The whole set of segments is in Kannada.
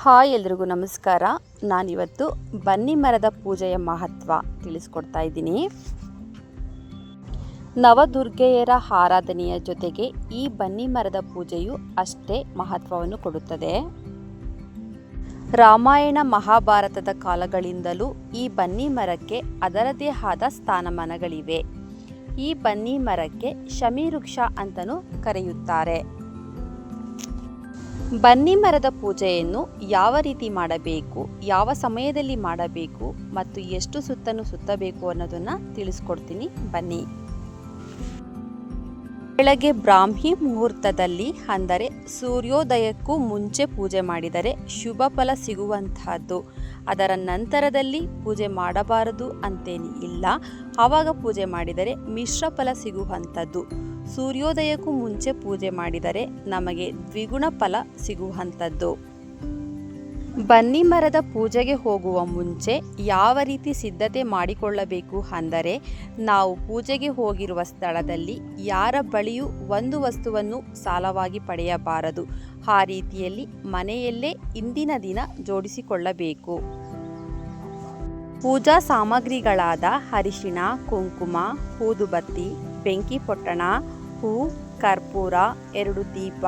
ಹಾಯ್ ಎಲ್ರಿಗೂ ನಮಸ್ಕಾರ. ನಾನಿವತ್ತು ಬನ್ನಿ ಮರದ ಪೂಜೆಯ ಮಹತ್ವ ತಿಳಿಸ್ಕೊಡ್ತಾ ಇದ್ದೀನಿ. ನವದುರ್ಗೆಯರ ಆರಾಧನೆಯ ಜೊತೆಗೆ ಈ ಬನ್ನಿ ಮರದ ಪೂಜೆಯು ಅಷ್ಟೇ ಮಹತ್ವವನ್ನು ಕೊಡುತ್ತದೆ. ರಾಮಾಯಣ ಮಹಾಭಾರತದ ಕಾಲಗಳಿಂದಲೂ ಈ ಬನ್ನಿ ಮರಕ್ಕೆ ಅದರದೇ ಆದ ಸ್ಥಾನಮಾನಗಳಿವೆ. ಈ ಬನ್ನಿ ಮರಕ್ಕೆ ಶಮೀವೃಕ್ಷ ಅಂತಲೂ ಕರೆಯುತ್ತಾರೆ. ಬನ್ನಿ ಮರದ ಪೂಜೆಯನ್ನು ಯಾವ ರೀತಿ ಮಾಡಬೇಕು, ಯಾವ ಸಮಯದಲ್ಲಿ ಮಾಡಬೇಕು ಮತ್ತು ಎಷ್ಟು ಸುತ್ತನ್ನು ಸುತ್ತಬೇಕು ಅನ್ನೋದನ್ನು ತಿಳಿಸ್ಕೊಡ್ತೀನಿ. ಬನ್ನಿ. ಬೆಳಗ್ಗೆ ಬ್ರಾಹ್ಮಿ ಮುಹೂರ್ತದಲ್ಲಿ ಅಂದರೆ ಸೂರ್ಯೋದಯಕ್ಕೂ ಮುಂಚೆ ಪೂಜೆ ಮಾಡಿದರೆ ಶುಭ ಫಲ ಸಿಗುವಂತಹದ್ದು. ಅದರ ನಂತರದಲ್ಲಿ ಪೂಜೆ ಮಾಡಬಾರದು ಅಂತೇನು ಇಲ್ಲ ಆವಾಗ ಪೂಜೆ ಮಾಡಿದರೆ ಮಿಶ್ರ ಫಲ ಸಿಗುವಂಥದ್ದು ಸೂರ್ಯೋದಯಕ್ಕೂ ಮುಂಚೆ ಪೂಜೆ ಮಾಡಿದರೆ ನಮಗೆ ದ್ವಿಗುಣ ಫಲ ಸಿಗುವಂಥದ್ದು. ಬನ್ನಿ ಮರದ ಪೂಜೆಗೆ ಹೋಗುವ ಮುಂಚೆ ಯಾವ ರೀತಿ ಸಿದ್ಧತೆ ಮಾಡಿಕೊಳ್ಳಬೇಕು ಅಂದರೆ ನಾವು ಪೂಜೆಗೆ ಹೋಗಿರುವ ಸ್ಥಳದಲ್ಲಿ ಯಾರ ಬಳಿಯೂ ಒಂದು ವಸ್ತುವನ್ನು ಸಾಲವಾಗಿ ಪಡೆಯಬಾರದು. ಆ ರೀತಿಯಲ್ಲಿ ಮನೆಯಲ್ಲೇ ಇಂದಿನ ದಿನ ಜೋಡಿಸಿಕೊಳ್ಳಬೇಕು. ಪೂಜಾ ಸಾಮಗ್ರಿಗಳಾದ ಅರಿಶಿಣ, ಕುಂಕುಮ, ಊದುಬತ್ತಿ, ಬೆಂಕಿ ಪೊಟ್ಟಣ ಹೂ ಕರ್ಪೂರ, ಎರಡು ದೀಪ,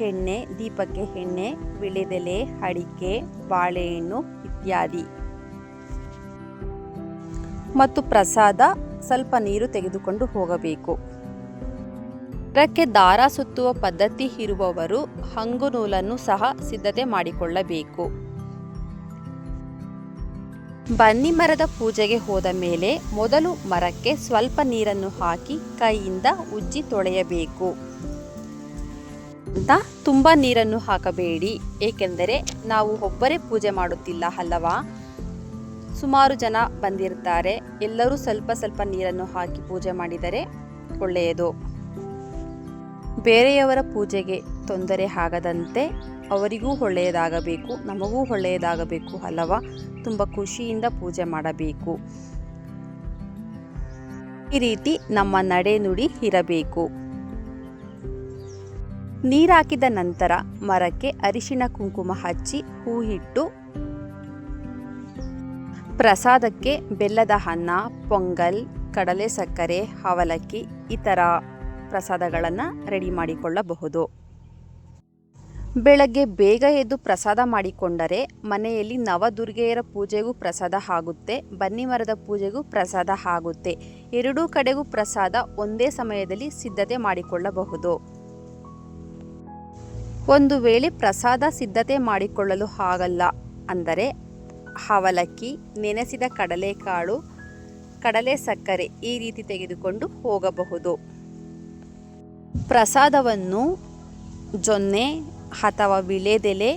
ಎಣ್ಣೆ, ದೀಪಕ್ಕೆ ಎಣ್ಣೆ ವಿಳೆದೆಲೆ ಅಡಿಕೆ, ಬಾಳೆಹಣ್ಣು ಇತ್ಯಾದಿ. ಮತ್ತು ಪ್ರಸಾದ ಸ್ವಲ್ಪ ನೀರು ತೆಗೆದುಕೊಂಡು ಹೋಗಬೇಕು. ರಕ್ಕೆ ದಾರ ಸುತ್ತುವ ಪದ್ಧತಿ ಇರುವವರು ಹಂಗು ನೂಲನ್ನು ಸಹ ಸಿದ್ಧತೆ ಮಾಡಿಕೊಳ್ಳಬೇಕು. ಬನ್ನಿ ಮರದ ಪೂಜೆಗೆ ಹೋದ ಮೇಲೆ ಮೊದಲು ಮರಕ್ಕೆ ಸ್ವಲ್ಪ ನೀರನ್ನು ಹಾಕಿ ಕೈಯಿಂದ ಉಜ್ಜಿ ತೊಳೆಯಬೇಕು. ಅಂತ ತುಂಬ ನೀರನ್ನು ಹಾಕಬೇಡಿ. ಏಕೆಂದರೆ ನಾವು ಒಬ್ಬರೇ ಪೂಜೆ ಮಾಡುತ್ತಿಲ್ಲ ಅಲ್ಲವಾ? ಸುಮಾರು ಜನ ಬಂದಿರ್ತಾರೆ. ಎಲ್ಲರೂ ಸ್ವಲ್ಪ ಸ್ವಲ್ಪ ನೀರನ್ನು ಹಾಕಿ ಪೂಜೆ ಮಾಡಿದರೆ ಒಳ್ಳೆಯದು. ಬೇರೆಯವರ ಪೂಜೆಗೆ ತೊಂದರೆ ಆಗದಂತೆ ಅವರಿಗೂ ಒಳ್ಳೆಯದಾಗಬೇಕು, ನಮಗೂ ಒಳ್ಳೆಯದಾಗಬೇಕು ಅಲ್ಲವಾ? ತುಂಬ ಖುಷಿಯಿಂದ ಪೂಜೆ ಮಾಡಬೇಕು. ಈ ರೀತಿ ನಮ್ಮ ನಡೆನುಡಿ ಇರಬೇಕು. ನೀರಾಕಿದ ನಂತರ ಮರಕ್ಕೆ ಅರಿಶಿಣ ಕುಂಕುಮ ಹಚ್ಚಿ ಹೂ ಇಟ್ಟು ಪ್ರಸಾದಕ್ಕೆ ಬೆಲ್ಲದ ಅನ್ನ, ಪೊಂಗಲ್, ಕಡಲೆ ಸಕ್ಕರೆ ಅವಲಕ್ಕಿ ಈ ಪ್ರಸಾದಗಳನ್ನು ರೆಡಿ ಮಾಡಿಕೊಳ್ಳಬಹುದು. ಬೆಳಗ್ಗೆ ಬೇಗ ಎದ್ದು ಪ್ರಸಾದ ಮಾಡಿಕೊಂಡರೆ ಮನೆಯಲ್ಲಿ ನವದುರ್ಗೆಯರ ಪೂಜೆಗೂ ಪ್ರಸಾದ ಆಗುತ್ತೆ, ಬನ್ನಿ ಮರದ ಪೂಜೆಗೂ ಪ್ರಸಾದ ಆಗುತ್ತೆ. ಎರಡೂ ಕಡೆಗೂ ಪ್ರಸಾದ ಒಂದೇ ಸಮಯದಲ್ಲಿ ಸಿದ್ಧತೆ ಮಾಡಿಕೊಳ್ಳಬಹುದು. ಒಂದು ವೇಳೆ ಪ್ರಸಾದ ಸಿದ್ಧತೆ ಮಾಡಿಕೊಳ್ಳಲು ಆಗಲ್ಲ ಅಂದರೆ ಅವಲಕ್ಕಿ, ನೆನೆಸಿದ ಕಡಲೆಕಾಳು, ಕಡಲೆ ಸಕ್ಕರೆ ಈ ರೀತಿ ತೆಗೆದುಕೊಂಡು ಹೋಗಬಹುದು. ಪ್ರಸಾದವನ್ನು ಜೊನ್ನೆ ಅಥವಾ ವಿಳೆದೆಲೆ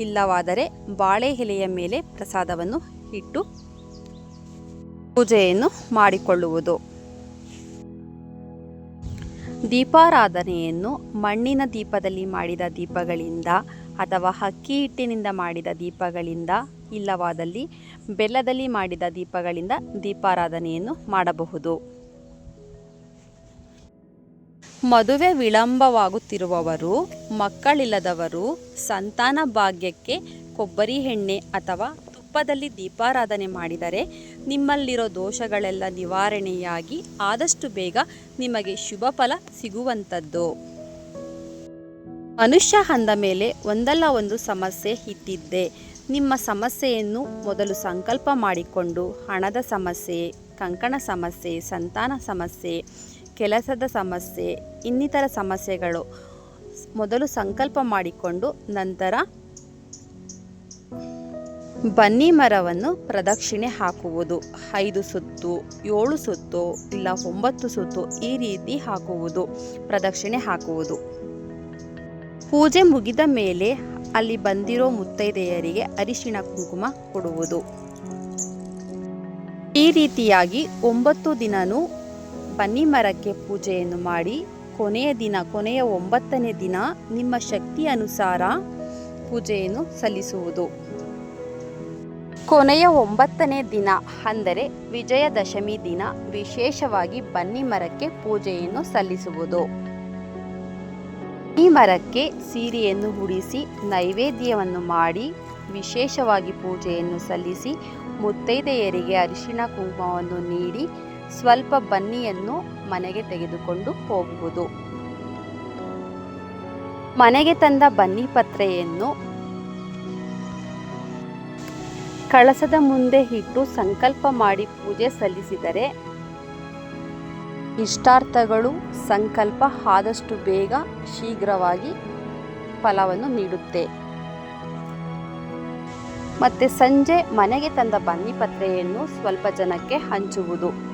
ಇಲ್ಲವಾದರೆ ಬಾಳೆ ಎಲೆಯ ಮೇಲೆ ಪ್ರಸಾದವನ್ನು ಇಟ್ಟು ಪೂಜೆಯನ್ನು ಮಾಡಿಕೊಳ್ಳುವುದು. ದೀಪಾರಾಧನೆಯನ್ನು ಮಣ್ಣಿನ ದೀಪದಲ್ಲಿ ಮಾಡಿದ ದೀಪಗಳಿಂದ ಅಥವಾ ಅಕ್ಕಿ ಹಿಟ್ಟಿನಿಂದ ಮಾಡಿದ ದೀಪಗಳಿಂದ ಇಲ್ಲವಾದಲ್ಲಿ ಬೆಲ್ಲದಲ್ಲಿ ಮಾಡಿದ ದೀಪಗಳಿಂದ ದೀಪಾರಾಧನೆಯನ್ನು ಮಾಡಬಹುದು. ಮದುವೆ ವಿಳಂಬವಾಗುತ್ತಿರುವವರು, ಮಕ್ಕಳಿಲ್ಲದವರು ಸಂತಾನ ಭಾಗ್ಯಕ್ಕೆ ಕೊಬ್ಬರಿ ಎಣ್ಣೆ ಅಥವಾ ತುಪ್ಪದಲ್ಲಿ ದೀಪಾರಾಧನೆ ಮಾಡಿದರೆ ನಿಮ್ಮಲ್ಲಿರೋ ದೋಷಗಳೆಲ್ಲ ನಿವಾರಣೆಯಾಗಿ ಆದಷ್ಟು ಬೇಗ ನಿಮಗೆ ಶುಭ ಫಲ ಸಿಗುವಂಥದ್ದು. ಮನುಷ್ಯ ಅಂದ ಮೇಲೆ ಒಂದಲ್ಲ ಒಂದು ಸಮಸ್ಯೆ ಇದ್ದಿದ್ದೆ. ನಿಮ್ಮ ಸಮಸ್ಯೆಯನ್ನು ಮೊದಲು ಸಂಕಲ್ಪ ಮಾಡಿಕೊಂಡು ಹಣದ ಸಮಸ್ಯೆ, ಕಂಕಣ ಸಮಸ್ಯೆ, ಸಂತಾನ ಸಮಸ್ಯೆ ಕೆಲಸದ ಸಮಸ್ಯೆ, ಇನ್ನಿತರ ಸಮಸ್ಯೆಗಳು ಮೊದಲು ಸಂಕಲ್ಪ ಮಾಡಿಕೊಂಡು ನಂತರ ಬನ್ನಿ ಮರವನ್ನು ಪ್ರದಕ್ಷಿಣೆ ಹಾಕುವುದು. ಐದು ಸುತ್ತು, ಏಳು ಸುತ್ತು, ಇಲ್ಲ ಒಂಬತ್ತು ಸುತ್ತು ಈ ರೀತಿ ಹಾಕುವುದು, ಪ್ರದಕ್ಷಿಣೆ ಹಾಕುವುದು. ಪೂಜೆ ಮುಗಿದ ಮೇಲೆ ಅಲ್ಲಿ ಬಂದಿರೋ ಮುತ್ತೈದೆಯರಿಗೆ ಅರಿಶಿಣ ಕುಂಕುಮ ಕೊಡುವುದು. ಈ ರೀತಿಯಾಗಿ ಒಂಬತ್ತು ದಿನನೂ ಬನ್ನಿ ಮರಕ್ಕೆ ಪೂಜೆಯನ್ನು ಮಾಡಿ ಕೊನೆಯ ದಿನ, ಕೊನೆಯ ಒಂಬತ್ತನೇ ದಿನ ನಿಮ್ಮ ಶಕ್ತಿ ಅನುಸಾರ ಪೂಜೆಯನ್ನು ಸಲ್ಲಿಸುವುದು. ಕೊನೆಯ ಒಂಬತ್ತನೇ ದಿನ ಅಂದರೆ ವಿಜಯದಶಮಿ ದಿನ ವಿಶೇಷವಾಗಿ ಬನ್ನಿ ಮರಕ್ಕೆ ಪೂಜೆಯನ್ನು ಸಲ್ಲಿಸುವುದು. ಈ ಮರಕ್ಕೆ ಸೀರೆಯನ್ನು ಉಡಿಸಿ, ನೈವೇದ್ಯವನ್ನು ಮಾಡಿ, ವಿಶೇಷವಾಗಿ ಪೂಜೆಯನ್ನು ಸಲ್ಲಿಸಿ, ಮುತ್ತೈದೆಯರಿಗೆ ಅರಿಶಿನ ಕುಂಕುಮವನ್ನು ನೀಡಿ ಸ್ವಲ್ಪ ಬನ್ನಿಯನ್ನು ಮನೆಗೆ ತೆಗೆದುಕೊಂಡು ಹೋಗುವುದು. ಮನೆಗೆ ತಂದ ಬನ್ನಿ ಪತ್ರೆಯನ್ನು ಕಳಸದ ಮುಂದೆ ಇಟ್ಟು ಸಂಕಲ್ಪ ಮಾಡಿ ಪೂಜೆ ಸಲ್ಲಿಸಿದರೆ ಇಷ್ಟಾರ್ಥಗಳು ಸಂಕಲ್ಪ ಆದಷ್ಟು ಬೇಗ ಶೀಘ್ರವಾಗಿ ಫಲವನ್ನು ನೀಡುತ್ತೆ. ಮತ್ತೆ ಸಂಜೆ ಮನೆಗೆ ತಂದ ಬನ್ನಿ ಪತ್ರೆಯನ್ನು ಸ್ವಲ್ಪ ಜನಕ್ಕೆ ಹಂಚುವುದು.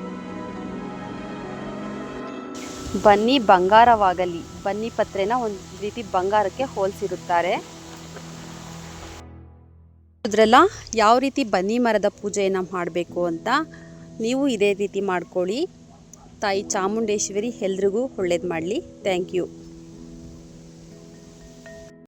ಬನ್ನಿ ಬಂಗಾರವಾಗಲಿ. ಬನ್ನಿ ಪತ್ರೆನ ಒಂದು ರೀತಿ ಬಂಗಾರಕ್ಕೆ ಹೋಲಿಸಿರುತ್ತಾರೆ. ಅದ್ರಲ್ಲ ಯಾವ ರೀತಿ ಬನ್ನಿ ಮರದ ಪೂಜೆಯನ್ನು ಮಾಡಬೇಕು ಅಂತ ನೀವು ಇದೇ ರೀತಿ ಮಾಡ್ಕೊಳ್ಳಿ. ತಾಯಿ ಚಾಮುಂಡೇಶ್ವರಿ ಎಲ್ರಿಗೂ ಒಳ್ಳೇದು ಮಾಡಲಿ. Thank you.